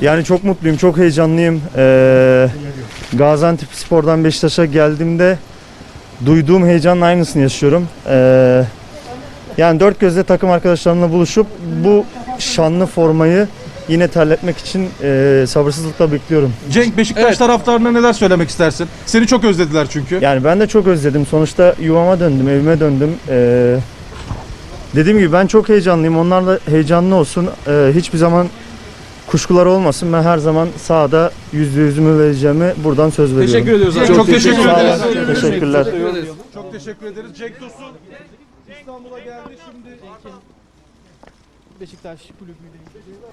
Yani çok mutluyum, çok heyecanlıyım. Ee, Gaziantep Spor'dan Beşiktaş'a geldiğimde duyduğum heyecanın aynısını yaşıyorum. Ee, yani dört gözle takım arkadaşlarımla buluşup bu şanlı formayı yine terletmek için ee, sabırsızlıkla bekliyorum. Cenk Beşiktaş taraftarına neler söylemek istersin? Seni çok özlediler çünkü. Yani ben de çok özledim. Sonuçta yuvama döndüm, evime döndüm. Ee, dediğim gibi ben çok heyecanlıyım. Onlar da heyecanlı olsun. Ee, hiçbir zaman kuşkular olmasın. Ben her zaman sahada yüzde yüzümü vereceğimi buradan söz veriyorum. Teşekkür ediyoruz abi. Çok teşekkür Sağ ederiz. Teşekkürler. Çok teşekkür ederiz. Cenk Tosun İstanbul'a geldi şimdi. Beşiktaş kulübüyle Sezon